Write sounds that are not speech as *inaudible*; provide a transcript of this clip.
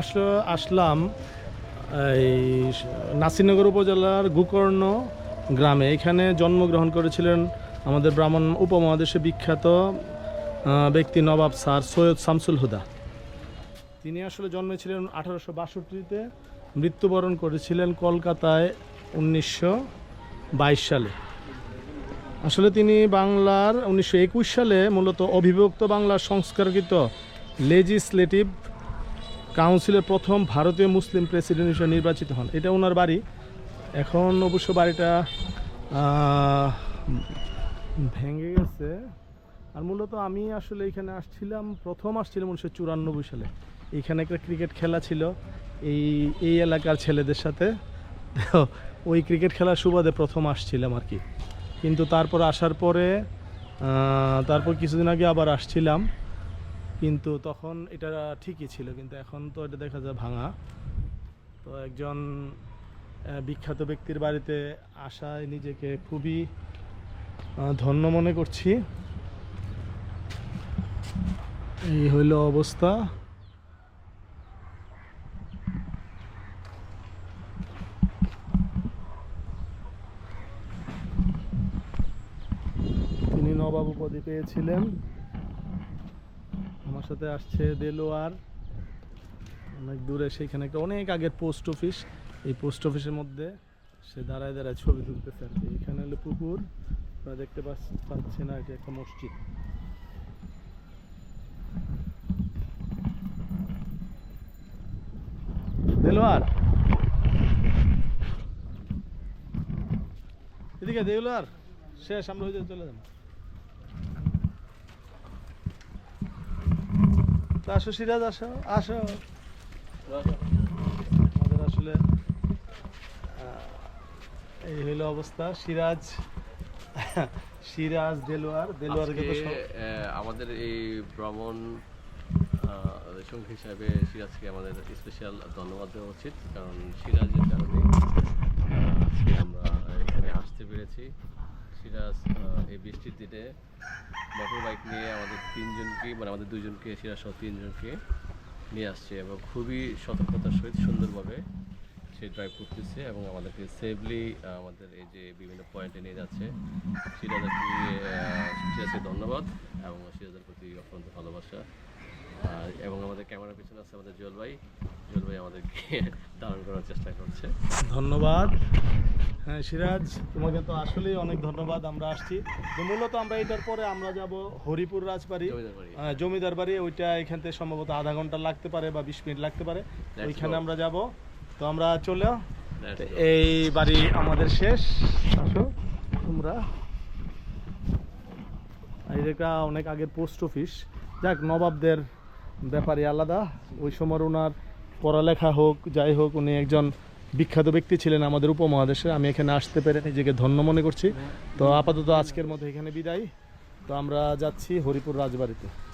আসলে আসলাম এই নাসিনগর উপজেলার গোকর্ণ গ্রামে। এখানে জন্মগ্রহণ করেছিলেন আমাদের ব্রাহ্মণ উপমহাদেশে বিখ্যাত ব্যক্তি নবাব স্যার সৈয়দ শামসুল হুদা। তিনি আসলে জন্মেছিলেন আঠারোশো বাষট্টিতে, মৃত্যুবরণ করেছিলেন কলকাতায় উনিশশো বাইশ সালে। আসলে তিনি বাংলার উনিশশো একুশ সালে মূলত অবিভক্ত বাংলার সংস্কারকৃত লেজিসলেটিভ কাউন্সিলের প্রথম ভারতীয় মুসলিম প্রেসিডেন্ট হিসেবে নির্বাচিত হন। এটা ওনার বাড়ি। এখন অবশ্য বাড়িটা ভেঙে গেছে। আর মূলত আমি আসলে এখানে আসছিলাম, প্রথম আসছিলাম উনিশশো চুরানব্বই সালে। এখানে একটা ক্রিকেট খেলা ছিল এই এই এলাকার ছেলেদের সাথে। ওই ক্রিকেট খেলার সুবাদে প্রথম আসছিলাম আর কি। কিন্তু তারপর আসার পরে তারপর কিছুদিন আগে আবার আসছিলাম। কিন্তু তখন এটা ঠিকই ছিল, কিন্তু এখন তো এটা দেখা যায় ভাঙা। তো একজন বিখ্যাত ব্যক্তির বাড়িতে আসায় নিজেকে খুবই ধন্য মনে করছি। এই হইল অবস্থা। তিনি নবাব উপাধি পেয়েছিলেন। আমার সাথে আসছে দেলোয়ার। অনেক দূরে সেখানে একটা অনেক আগের পোস্ট অফিস। এই পোস্ট অফিসের মধ্যে সে দাঁড়ায় দাঁড়ায় ছবি তুলতেছে আর কি। এখানে হলো পুকুর। আপনারা দেখতে পাচ্ছ- আর কি একটা মসজিদ। দেলোয়ার! এদিকে দেলোয়ার, শেষ, আমরা হয়ে চলে যাব। তো আসো সিরাজ আসো আসো। আমাদের আসলে এই হইল অবস্থা। সিরাজ সিরাজ দেলোয়ার আহ, আমাদের এই ভ্রমণ সঙ্গী হিসাবে সিরাজকে আমাদের স্পেশাল ধন্যবাদ দেওয়া উচিত কারণ সিরাজের কারণে আজকে আমরা এখানে আসতে পেরেছি। সিরাজ এই বৃষ্টির দিনে মোটর বাইক নিয়ে আমাদের তিনজনকে মানে আমাদের দুজনকে সিরাজ সহ তিনজনকে নিয়ে আসছে এবং খুবই সতর্কতার সহিত সুন্দরভাবে সে ড্রাইভ করতেছে এবং আমাদেরকে সেফলি আমাদের এই যে বিভিন্ন পয়েন্টে নিয়ে যাচ্ছে। সিরাজকে ধন্যবাদ এবং সিরাজের প্রতি অত্যন্ত ভালোবাসা। এবং আমাদের ক্যামেরার পিছনে আছে আমাদের জুয়েল ভাই। ভাই আমাদেরকে *laughs* ধারণ করার চেষ্টা করছে। ধন্যবাদ। হ্যাঁ সিরাজ তোমাকে তো আসলেই অনেক ধন্যবাদ আমরা আসছি। তো মূলত আমরা এটার পরে আমরা যাব হরিপুর রাজবাড়ি। জমিদার বাড়ি। বাড়ি ওইটা এখান থেকে সম্ভবত আধা ঘণ্টা লাগতে পারে বা বিশ মিনিট লাগতে পারে। ওইখানে আমরা যাব। তো আমরা চলে এই বাড়ি আমাদের শেষ। আসো তোমরা। এটা অনেক আগের পোস্ট অফিস। যাক নবাবদের ব্যাপারে আলাদা। ওই সময় ওনার পড়ালেখা হোক যাই হোক উনি একজন বিখ্যাত ব্যক্তি ছিলেন আমাদের উপমহাদেশে আমি এখানে আসতে পেরে নিজেকে ধন্য মনে করছি। তো আপাতত আজকের মতো এখানে বিদায়। তো আমরা যাচ্ছি হরিপুর রাজবাড়িতে।